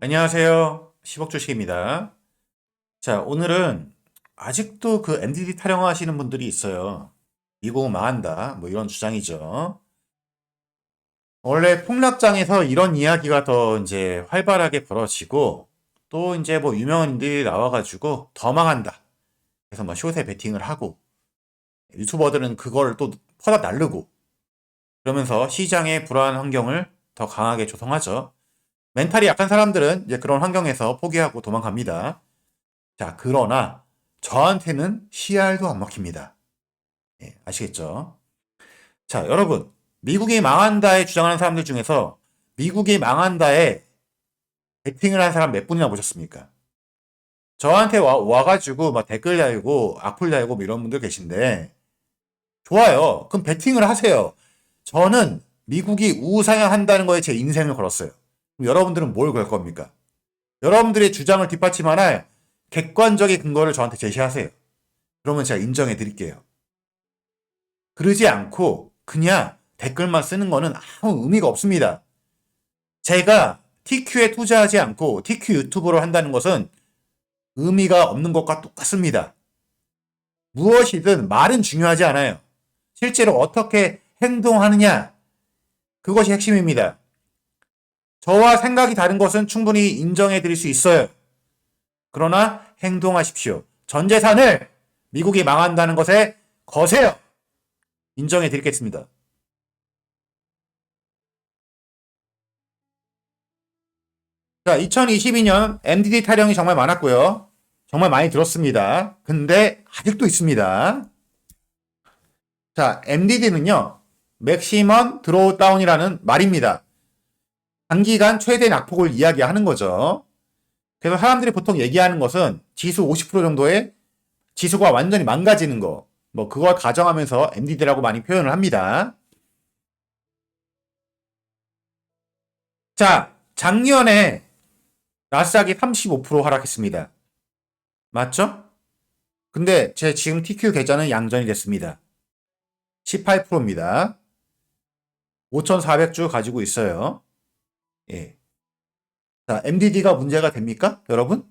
안녕하세요. 10억 주식입니다. 자, 오늘은 아직도 그 MDD 타령하시는 분들이 있어요. 미국은 망한다. 뭐 이런 주장이죠. 원래 폭락장에서 이런 이야기가 더 이제 활발하게 벌어지고 또 이제 뭐 유명인들이 나와가지고 더 망한다. 그래서 뭐 숏에 베팅을 하고 유튜버들은 그걸 또 퍼다 날르고 그러면서 시장의 불안 환경을 더 강하게 조성하죠. 멘탈이 약한 사람들은 이제 그런 환경에서 포기하고 도망갑니다. 자, 그러나 저한테는 CR도 안 먹힙니다. 예, 아시겠죠? 자, 여러분, 미국이 망한다에 주장하는 사람들 중에서 미국이 망한다에 베팅을 한 사람 몇 분이나 보셨습니까? 저한테 와, 와가지고 막 댓글 달고 악플 달고 뭐 이런 분들 계신데 좋아요. 그럼 베팅을 하세요. 저는 미국이 우상향한다는 거에 제 인생을 걸었어요. 여러분들은 뭘 걸 겁니까? 여러분들의 주장을 뒷받침하나 객관적인 근거를 저한테 제시하세요. 그러면 제가 인정해 드릴게요. 그러지 않고 그냥 댓글만 쓰는 거는 아무 의미가 없습니다. 제가 TQ에 투자하지 않고 TQ 유튜브를 한다는 것은 의미가 없는 것과 똑같습니다. 무엇이든 말은 중요하지 않아요. 실제로 어떻게 행동하느냐, 그것이 핵심입니다. 저와 생각이 다른 것은 충분히 인정해 드릴 수 있어요. 그러나 행동하십시오. 전 재산을 미국이 망한다는 것에 거세요. 인정해 드리겠습니다. 자, 2022년 MDD 타령이 정말 많았고요. 정말 많이 들었습니다. 근데 아직도 있습니다. 자, MDD는요. 맥시멈 드로우 다운이라는 말입니다. 단기간 최대 낙폭을 이야기하는 거죠. 그래서 사람들이 보통 얘기하는 것은 지수 50% 정도의 지수가 완전히 망가지는 거, 뭐 그걸 가정하면서 MDD라고 많이 표현을 합니다. 자, 작년에 나스닥이 35% 하락했습니다. 맞죠? 근데 제 지금 TQ 계좌는 양전이 됐습니다. 18%입니다. 5,400주 가지고 있어요. 예. 자, MDD가 문제가 됩니까? 여러분?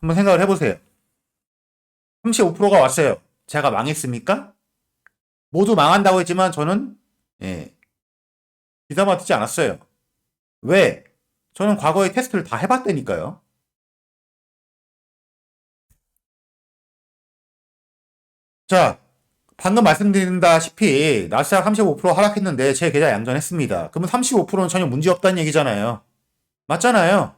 한번 생각을 해보세요. 35%가 왔어요. 제가 망했습니까? 모두 망한다고 했지만 저는, 예, 기사만 듣지 않았어요. 왜? 저는 과거에 테스트를 다 해봤다니까요. 자, 방금 말씀드린다시피 나스닥 35% 하락했는데 제 계좌 양전했습니다. 그러면 35%는 전혀 문제 없다는 얘기잖아요. 맞잖아요.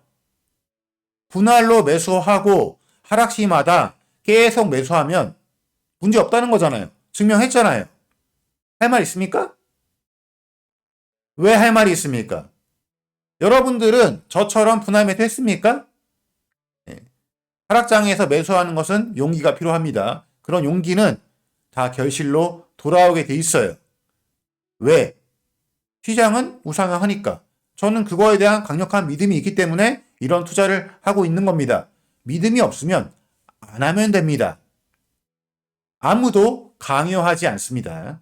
분할로 매수하고 하락 시마다 계속 매수하면 문제 없다는 거잖아요. 증명했잖아요. 할 말 있습니까? 왜 할 말이 있습니까? 여러분들은 저처럼 분할 매수 했습니까? 네. 하락장에서 매수하는 것은 용기가 필요합니다. 그런 용기는 다 결실로 돌아오게 돼 있어요. 왜? 시장은 우상향하니까. 저는 그거에 대한 강력한 믿음이 있기 때문에 이런 투자를 하고 있는 겁니다. 믿음이 없으면 안 하면 됩니다. 아무도 강요하지 않습니다.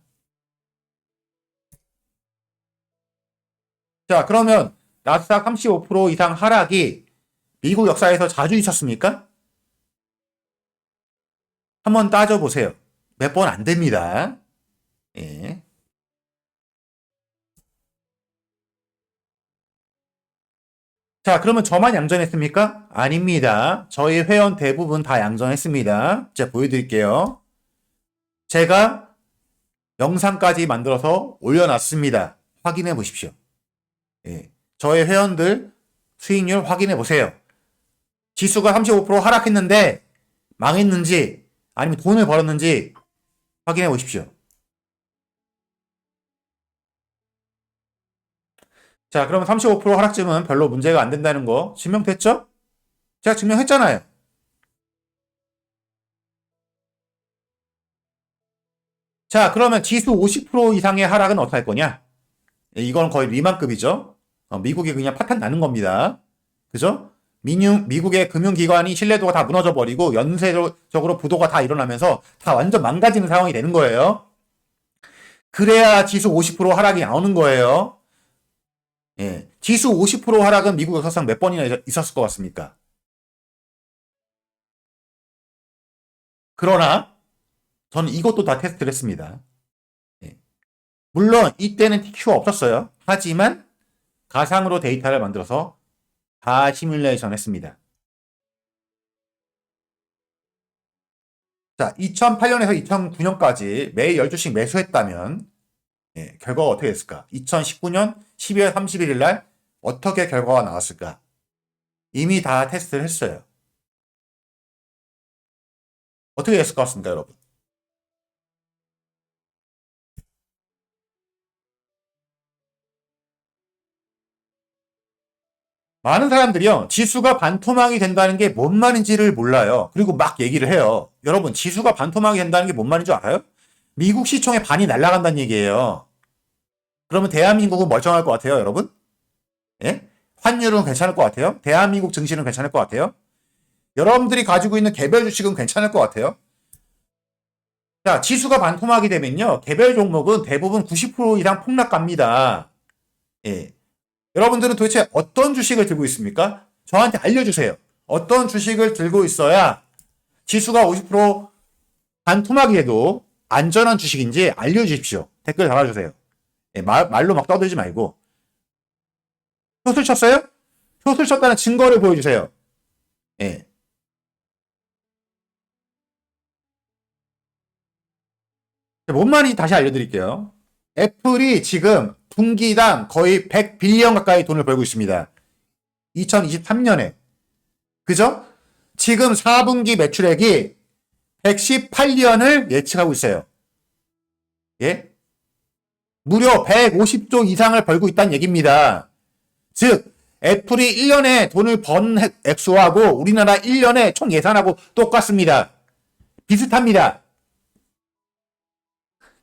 자, 그러면 나스닥 35% 이상 하락이 미국 역사에서 자주 있었습니까? 한번 따져보세요. 몇 번 안 됩니다. 예. 자, 그러면 저만 양전했습니까? 아닙니다. 저희 회원 대부분 다 양전했습니다. 제가 보여드릴게요. 제가 영상까지 만들어서 올려놨습니다. 확인해 보십시오. 예. 저의 회원들 수익률 확인해 보세요. 지수가 35% 하락했는데 망했는지 아니면 돈을 벌었는지 확인해 보십시오. 자, 그러면 35% 하락쯤은 별로 문제가 안 된다는 거 증명됐죠? 제가 증명했잖아요. 자, 그러면 지수 50% 이상의 하락은 어떻게 할 거냐? 이건 거의 리만급이죠. 어, 미국이 그냥 파탄 나는 겁니다. 그죠? 미뉴, 미국의 금융기관이 신뢰도가 다 무너져 버리고 연쇄적으로 부도가 다 일어나면서 다 완전 망가지는 상황이 되는 거예요. 그래야 지수 50% 하락이 나오는 거예요. 예. 지수 50% 하락은 미국 역사상 몇 번이나 있- 있었을 것 같습니까? 그러나 저는 이것도 다 테스트를 했습니다. 예. 물론 이때는 TQ가 없었어요. 하지만 가상으로 데이터를 만들어서 다 시뮬레이션 했습니다. 자, 2008년에서 2009년까지 매일 12씩 매수했다면 예, 결과가 어떻게 됐을까? 2019년 12월 31일 날 어떻게 결과가 나왔을까? 이미 다 테스트를 했어요. 어떻게 됐을 것 같습니까, 여러분? 많은 사람들이요, 지수가 반토막이 된다는 게 뭔 말인지를 몰라요. 그리고 막 얘기를 해요. 여러분, 지수가 반토막이 된다는 게 뭔 말인 줄 알아요? 미국 시총의 반이 날아간다는 얘기예요. 그러면 대한민국은 멀쩡할 것 같아요, 여러분? 예? 환율은 괜찮을 것 같아요? 대한민국 증시는 괜찮을 것 같아요? 여러분들이 가지고 있는 개별 주식은 괜찮을 것 같아요? 자, 지수가 반토막이 되면요, 개별 종목은 대부분 90% 이상 폭락 갑니다. 예. 여러분들은 도대체 어떤 주식을 들고 있습니까? 저한테 알려주세요. 어떤 주식을 들고 있어야 지수가 50% 반토막이 돼도 안전한 주식인지 알려주십시오. 댓글 달아주세요. 예, 말, 말로 막 떠들지 말고. 표술 쳤어요? 표술 쳤다는 증거를 보여주세요. 예. 뭔 말인지 다시 알려드릴게요. 애플이 지금 분기당 거의 100빌리언 가까이 돈을 벌고 있습니다. 2023년에. 그죠? 지금 4분기 매출액이 118년을 예측하고 있어요. 예? 무려 150조 이상을 벌고 있다는 얘기입니다. 즉, 애플이 1년에 돈을 번 액- 액수하고 우리나라 1년에 총 예산하고 똑같습니다. 비슷합니다.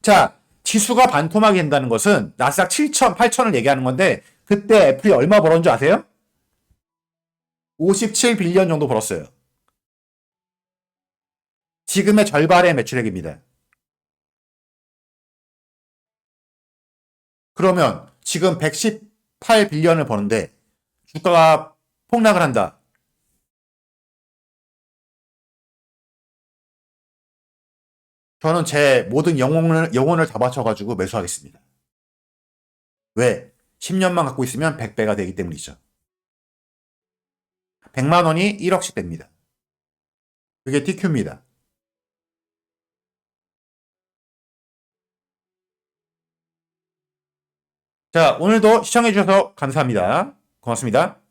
자, 지수가 반토막이 된다는 것은 나스닥 7천, 8천을 얘기하는 건데 그때 애플이 얼마 벌었는 줄 아세요? 57빌리언 정도 벌었어요. 지금의 절반의 매출액입니다. 그러면 지금 118빌리언을 버는데 주가가 폭락을 한다. 저는 제 모든 영혼을, 영혼을 다 바쳐가지고 매수하겠습니다. 왜? 10년만 갖고 있으면 100배가 되기 때문이죠. 100만 원이 1억씩 됩니다. 그게 TQ입니다. 자, 오늘도 시청해주셔서 감사합니다. 고맙습니다.